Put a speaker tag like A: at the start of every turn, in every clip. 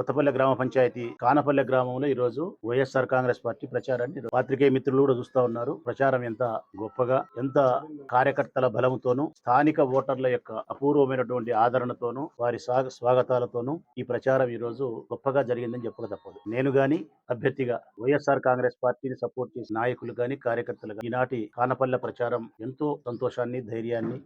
A: కొత్తపల్లె గ్రామ పంచాయతీ కానపల్లె గ్రామంలో ఈ రోజు వైఎస్ఆర్ కాంగ్రెస్ పార్టీ ప్రచారాన్ని పాత్రికేయ మిత్రులు కూడా చూస్తా ఉన్నారు. ప్రచారం ఎంత గొప్పగా ఎంత కార్యకర్తల బలంతోనూ స్థానిక ఓటర్ల యొక్క అపూర్వమైనటువంటి ఆదరణతోనూ వారి స్వాగతాలతోనూ ఈ ప్రచారం ఈ రోజు గొప్పగా జరిగిందని చెప్పక తప్పదు. నేను గాని అభ్యర్థిగా వైఎస్ఆర్ కాంగ్రెస్ పార్టీని సపోర్ట్ చేసిన నాయకులు గాని కార్యకర్తలు గాని ఈనాటి కానపల్లె ప్రచారం ఎంతో సంతోషాన్ని ధైర్యాన్ని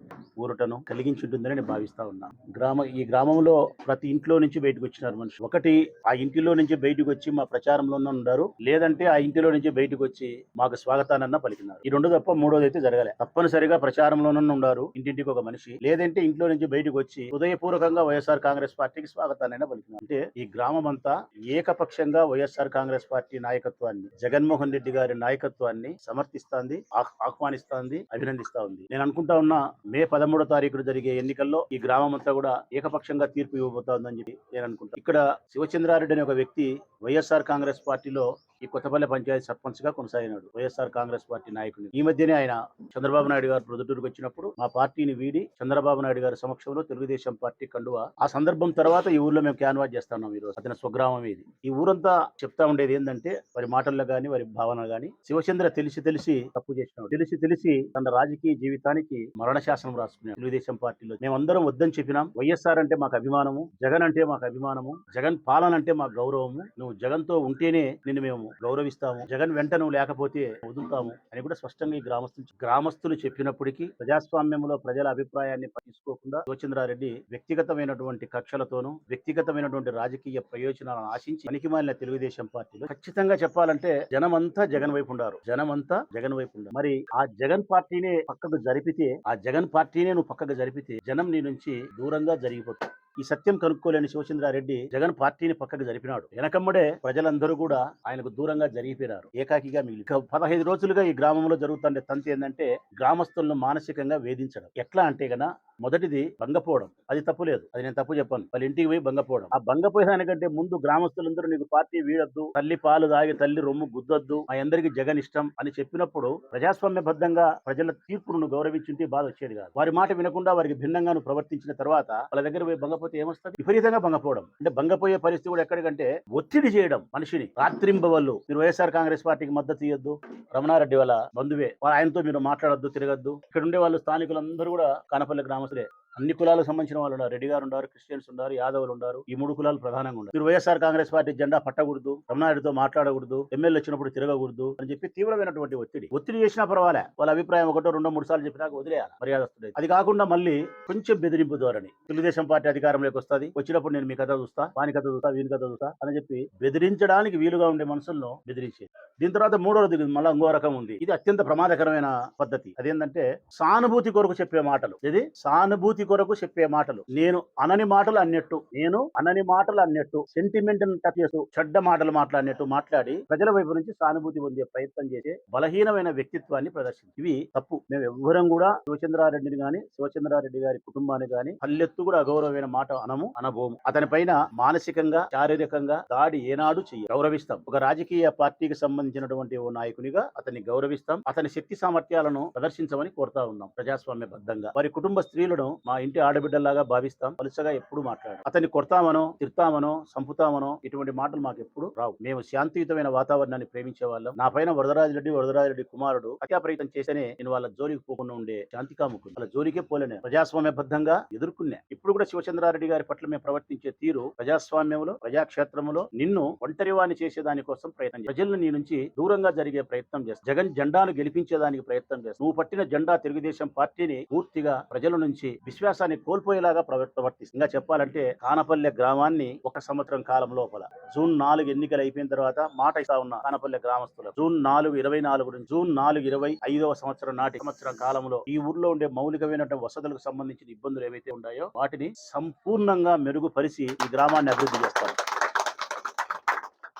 A: ఊరటను కలిగించుంటుందని నేను భావిస్తా ఉన్నా. గ్రామ ఈ గ్రామంలో ప్రతి ఇంట్లో నుంచి బయటకు వచ్చినారు మనుషులు. ఒకటి ఆ ఇంటిలో నుంచి బయటకు వచ్చి మా ప్రచారంలోనే ఉన్నారు. లేదంటే ఆ ఇంటిలో నుంచి బయటకు వచ్చి మాకు స్వాగతానన్న పలికినారు. ఈ రెండు తప్ప మూడోది అయితే జరగలే. తప్పనిసరిగా ప్రచారంలోనే ఉన్నారు ఇంటింటికి ఒక మనిషి. లేదంటే ఇంట్లో నుంచి బయటకు వచ్చి హృదయపూర్వకంగా వైఎస్ఆర్ కాంగ్రెస్ పార్టీకి స్వాగతానైనా పలికినారు. అంటే ఈ గ్రామం అంతా ఏకపక్షంగా వైఎస్ఆర్ కాంగ్రెస్ పార్టీ నాయకత్వాన్ని జగన్మోహన్ రెడ్డి గారి నాయకత్వాన్ని సమర్థిస్తాంది ఆహ్వానిస్తాంది అభినందిస్తా ఉంది. నేను అనుకుంటా ఉన్నా మే పదమూడో తారీఖున జరిగే ఎన్నికల్లో ఈ గ్రామం అంతా కూడా ఏకపక్షంగా తీర్పు ఇవ్వబోతోందని చెప్పి నేను అనుకుంటా. ఇక్కడ శివచంద్రారెడ్డి అనే ఒక వ్యక్తి వైఎస్ఆర్ కాంగ్రెస్ పార్టీలో ఈ కొత్తపల్లి పంచాయతీ సర్పంచ్గా కొనసాగినాడు వైఎస్ఆర్ కాంగ్రెస్ పార్టీ నాయకుడు ఈ మధ్యనే ఆయన చంద్రబాబు నాయుడు గారు ప్రొద్దుటూరుకు వచ్చినప్పుడు మా పార్టీని వీడి చంద్రబాబు నాయుడు గారి సమక్షంలో తెలుగుదేశం పార్టీ కండువ. ఆ సందర్భం తర్వాత ఈ ఊర్లో మేము క్యాన్వాస్ చేస్తున్నాం ఈ రోజు. అతని స్వగ్రామం ఇది. ఈ ఊరంతా చెప్తా ఉండేది ఏంటంటే వారి మాటల్లో గాని వారి భావన గాని శివచంద్ర తెలిసి తెలిసి తప్పు చేసినాడు. తెలిసి తెలిసి తన రాజకీయ జీవితానికి మరణ శాసనం రాసుకున్నాడు తెలుగుదేశం పార్టీలో. మేమందరం వద్దని చెప్పినాం. వైఎస్ఆర్ అంటే మాకు అభిమానము జగన్ అంటే మాకు అభిమానము జగన్ పాలన అంటే మాకు గౌరవము. నువ్వు జగన్తో ఉంటేనే నిన్ను మేము గౌరవిస్తాము జగన్ వెంట నువ్వు లేకపోతే వదులుతాము అని కూడా స్పష్టంగా ఈ గ్రామస్తులు గ్రామస్తులు చెప్పినప్పటికీ ప్రజాస్వామ్యంలో ప్రజల అభిప్రాయాన్ని పట్టించుకోకుండా జోచంద్రారెడ్డి వ్యక్తిగతమైనటువంటి కక్షలతోనూ వ్యక్తిగతమైనటువంటి రాజకీయ ప్రయోజనాలను ఆశించి పనికిమాలిన తెలుగుదేశం పార్టీలో ఖచ్చితంగా చెప్పాలంటే జనమంతా జగన్ వైపు ఉండారు. జనమంతా జగన్ వైపు ఉండారు. మరి ఆ జగన్ పార్టీనే పక్కకు జరిపితే ఆ జగన్ పార్టీనే నువ్వు పక్కకు జరిపితే జనం నీ నుంచి దూరంగా జరిగిపోతుంది ఈ సత్యం కనుక్కోలేని శివచంద్రారెడ్డి జగన్ పార్టీని పక్కకు జరిపినాడు. వెనకమ్మడే ప్రజలందరూ కూడా ఆయనకు దూరంగా జరిగిపోయినారు. ఏకాకిగా మిగిలి పదహైదు రోజులుగా ఈ గ్రామంలో జరుగుతుండే తంతి ఏంటంటే గ్రామస్తులను మానసికంగా వేధించడం. ఎట్లా అంటే గన మొదటిది భంగపోవడం. అది తప్పు లేదు. అది నేను తప్పు చెప్పాను. వాళ్ళ ఇంటికి పోయి భంగపోవడం. ఆ భంగపోయేదానికంటే ముందు గ్రామస్తులందరూ నీకు పార్టీ వీడొద్దు తల్లి పాలు దాగి తల్లి రొమ్ము గుద్దొద్దు మా అందరికి జగన్ ఇష్టం అని చెప్పినప్పుడు ప్రజాస్వామ్యబద్ధంగా ప్రజల తీర్పును గౌరవించుంటే బాధ వచ్చేది కాదు. వారి మాట వినకుండా వారికి భిన్నంగా ప్రవర్తించిన తర్వాత వాళ్ళ దగ్గర పోయి భంగపోతే ఏమొస్తుంది? విపరీతంగా భంగపోవడం. అంటే భంగపోయే పరిస్థితి కూడా ఎక్కడికంటే ఒత్తిడి చేయడం మనిషిని. రాత్రింబవల్లు మీరు వైఎస్ఆర్ కాంగ్రెస్ పార్టీకి మద్దతు ఇవ్వద్దు రమణారెడ్డి వాళ్ళ బంధువే. వాళ్ళ ఆయనతో మీరు మాట్లాడొద్దు తిరగద్దు. ఇక్కడ ఉండే వాళ్ళు స్థానికులందరూ కూడా కానపల్లి గ్రామస్తులే అన్ని కులాలకు సంబంధించిన వాళ్ళు ఉన్నారు. రెడ్డి గారు ఉన్నారు క్రిస్టియన్స్ ఉన్నారు యాదవులు ఉన్నారు. ఈ మూడు కులాలు ప్రధానంగా ఉన్నారు మీరు వైఎస్ఆర్ కాంగ్రెస్ పార్టీ జెండా పట్టకూడదు రమణారెడ్డితో మాట్లాడకూడదు ఎమ్మెల్యే వచ్చినప్పుడు తిరగకూడదు అని చెప్పి తీవ్రమైనటువంటి ఒత్తిడి. ఒత్తిడి చేసినా పర్వాలే. వాళ్ళ అభిప్రాయం ఒకటో రెండో మూడు సార్లు చెప్పినాక వదిలేయాలి. వస్తుంది. అది కాకుండా మళ్ళీ కొంచెం బెదిరింపు ధోరణి. తెలుగుదేశం పార్టీ అధికారంలోకి వస్తుంది. వచ్చినప్పుడు నేను మీ కథ చూస్తా వాని కథ చూస్తా వీని కథ చూస్తా అని చెప్పి బెదిరించడానికి వీలుగా ఉండే మనుషులను బెదిరించేది. దీని తర్వాత మూడవది మళ్ళీ ఇంకో రకం ఉంది. ఇది అత్యంత ప్రమాదకరమైన పద్ధతి. అదేంటంటే సానుభూతి కొరకు చెప్పే మాటలు. ఇది సానుభూతి కొరకు చెప్పే మాటలు. నేను అనని మాటలు అన్నట్టు నేను అనని మాటలు అన్నట్టు సెంటిమెంట్ టచ్ చేస్తూ చెడ్డ మాటలు మాట్లాడినట్టు మాట్లాడి ప్రజల వైపు నుంచి సానుభూతి పొందే ప్రయత్నం చేసే బలహీనమైన వ్యక్తిత్వాన్ని ప్రదర్శించి. ఇవి తప్పు. మేము ఎవ్వరం కూడా శివచంద్రారెడ్డిని గాని శివచంద్రారెడ్డి గారి కుటుంబాన్ని గాని పల్లెత్తు కూడా అగౌరవమైన మాట అనము అనబోము. అతని పైన మానసికంగా శారీరకంగా దాడి ఏనాడు చెయ్యి గౌరవిస్తాం. ఒక రాజకీయ పార్టీకి సంబంధించినటువంటి ఓ నాయకునిగా అతన్ని గౌరవిస్తాం. అతని శక్తి సామర్థ్యాలను ప్రదర్శించమని కోరుతా ఉన్నాం ప్రజాస్వామ్య బద్దంగా వారి కుటుంబ స్త్రీలను మా మా ఇంటి ఆడబిడ్డలాగా భావిస్తాం. పలుసగా ఎప్పుడు మాట్లాడాం అతన్ని కొడతామనో తిడతామనో సంపుతామనో ఇటువంటి మాటలు మాకు ఎప్పుడు రావు. మేము శాంతియుతమైన వాతావరణాన్ని ప్రేమించే వాళ్ళం నా పైన వరదరాజరెడ్డి వరదరాజరెడ్డి కుమారుడు హత్యా ప్రయత్నం చేస్తేనే నేను వాళ్ళ జోలికి పోకుండా ఉండే శాంతి కాముకుని వాళ్ళ జోలికే పోలేను ప్రజాస్వామ్యబద్ధంగా ఎదుర్కొన్నా. ఇప్పుడు కూడా శివచంద్రారెడ్డి గారి పట్ల మేము ప్రవర్తించే తీరు ప్రజాస్వామ్యంలో ప్రజాక్షేత్రంలో నిన్ను ఒంటరివాణి చేసేదానికోసం ప్రయత్నం ప్రజలను నీ నుంచి దూరంగా జరిగే ప్రయత్నం చేస్తాను జగన్ జెండాను గెలిపించేదానికి ప్రయత్నం చేస్తాను నువ్వు పట్టిన జెండా తెలుగుదేశం పార్టీని పూర్తిగా ప్రజల నుంచి విశ్వాసాన్ని కోల్పోయేలాగా ప్రవ- ప్రవర్తిస్తుంది? ఇంకా చెప్పాలంటే కానపల్లె గ్రామాన్ని ఒక సంవత్సరం కాలం లోపల. జూన్ నాలుగు ఎన్నికలు అయిపోయిన తర్వాత మాట ఇస్తా ఉన్న కానపల్లె గ్రామస్తులు. జూన్ నాలుగు ఇరవై నాలుగు నుంచి జూన్ నాలుగు ఇరవై ఐదవ సంవత్సరం నాటి సంవత్సరం కాలంలో ఈ ఊర్లో ఉండే మౌలికమైనటువంటి వసతులకు సంబంధించిన ఇబ్బందులు ఏవైతే ఉన్నాయో వాటిని సంపూర్ణంగా మెరుగుపరిచి ఈ గ్రామాన్ని అభివృద్ధి చేస్తారు.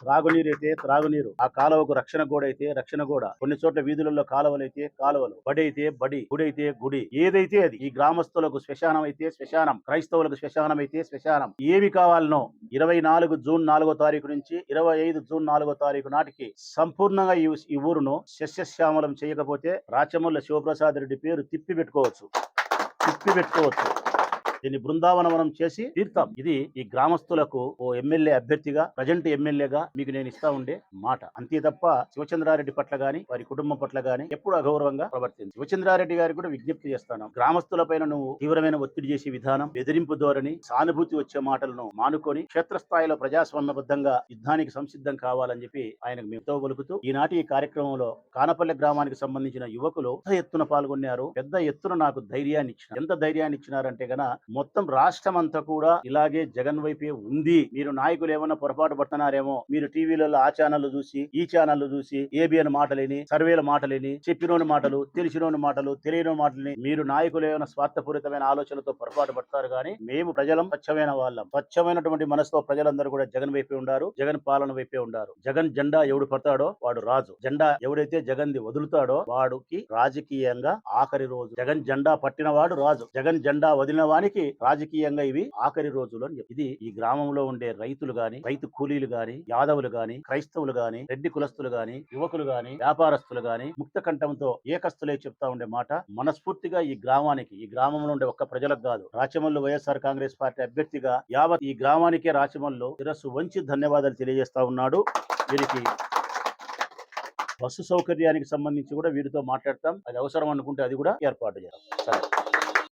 A: త్రాగునీరు అయితే త్రాగునీరు. ఆ కాలువకు రక్షణ గోడ అయితే రక్షణ గోడ. కొన్ని చోట్ల వీధులలో కాలువలు అయితే కాలువలు. బడి అయితే బడి గుడి అయితే గుడి. ఏదైతే అది ఈ గ్రామస్తులకు శ్మశానం అయితే శ్మశానం క్రైస్తవులకు శ్మశానం అయితే శ్మశానం. ఏమి కావాలనో ఇరవై నాలుగు జూన్ నాలుగో తారీఖు నుంచి ఇరవై ఐదు జూన్ నాలుగో తారీఖు నాటికి సంపూర్ణంగా ఈ ఊరును శస్యశ్యామలం చేయకపోతే రాచమల్ల శివప్రసాద్ రెడ్డి పేరు తిప్పి పెట్టుకోవచ్చు తిప్పి పెట్టుకోవచ్చు దీన్ని బృందావనవనం చేసి తీర్థం ఇది ఈ గ్రామస్తులకు ఓ ఎమ్మెల్యే అభ్యర్థిగా ప్రజెంట్ ఎమ్మెల్యేగా మీకు నేను ఇస్తా ఉండే మాట. అంతే తప్ప శివచంద్రారెడ్డి పట్ల గాని వారి కుటుంబం పట్ల గాని ఎప్పుడు అగౌరవంగా ప్రవర్తింది శివచంద్రారెడ్డి గారికి కూడా విజ్ఞప్తి చేస్తాను. గ్రామస్తులపైన నువ్వు తీవ్రమైన ఒత్తిడి చేసే విధానం బెదిరింపు ధోరణి సానుభూతి వచ్చే మాటలను మానుకొని క్షేత్రస్థాయిలో ప్రజాస్వామ్యబద్ధంగా యుద్ధానికి సంసిద్ధం కావాలని చెప్పి ఆయనకు మేతో పలుకుతూ ఈనాటి ఈ కార్యక్రమంలో కానపల్లె గ్రామానికి సంబంధించిన యువకులు పెద్ద ఎత్తున పాల్గొన్నారు. పెద్ద ఎత్తున నాకు ధైర్యాన్ని ఇచ్చిన ఎంత ధైర్యాన్ని ఇచ్చినారంటే గన మొత్తం రాష్ట్రం అంతా కూడా ఇలాగే జగన్ వైపే ఉంది. మీరు నాయకులు ఏమన్నా పొరపాటు పడుతున్నారేమో మీరు టీవీలలో ఆ ఛానల్ చూసి ఈ ఛానల్ చూసి ఏబిఎన్ మాటలేని సర్వేల మాటలేని చెప్పినోని మాటలు తెలిసినోని మాటలు తెలియని మాటలని మీరు నాయకులు ఏమైనా స్వార్థపూరితమైన ఆలోచనలతో పొరపాటు పడతారు కానీ మేము ప్రజలం స్వచ్ఛమైన వాళ్ళం. స్వచ్ఛమైనటువంటి మనసుతో ప్రజలందరూ కూడా జగన్ వైపే ఉండారు జగన్ పాలన వైపే ఉండారు. జగన్ జెండా ఎవడు పడతాడో వాడు రాజు. జెండా ఎవడైతే జగన్ ది వదులుతాడో వాడికి రాజకీయంగా ఆఖరి రోజు. జగన్ జెండా పట్టిన వాడు రాజు. జగన్ జెండా వదిలిన వానికి రాజకీయంగా ఇవి ఆఖరి రోజులు అని ఇది ఈ గ్రామంలో ఉండే రైతులు గాని రైతు కూలీలు గాని యాదవులు గాని క్రైస్తవులు గాని రెడ్డి కులస్తులు గాని యువకులు గాని వ్యాపారస్తులు గాని ముక్త కంఠంతో ఏకస్తులే చెప్తా ఉండే మాట మనస్ఫూర్తిగా ఈ గ్రామానికి ఈ గ్రామంలో ఉండే ఒక్క ప్రజలకు కాదు. రాచమల్లు వైఎస్ఆర్ కాంగ్రెస్ పార్టీ అభ్యర్థిగా యావత్ ఈ గ్రామానికే రాచమల్లు శిరస్సు వంచి ధన్యవాదాలు తెలియజేస్తా ఉన్నాడు. వీరికి బస్సు సౌకర్యానికి సంబంధించి కూడా వీరితో మాట్లాడతాం. అది అవసరం అనుకుంటే అది కూడా ఏర్పాటు చేస్తాం. సరే.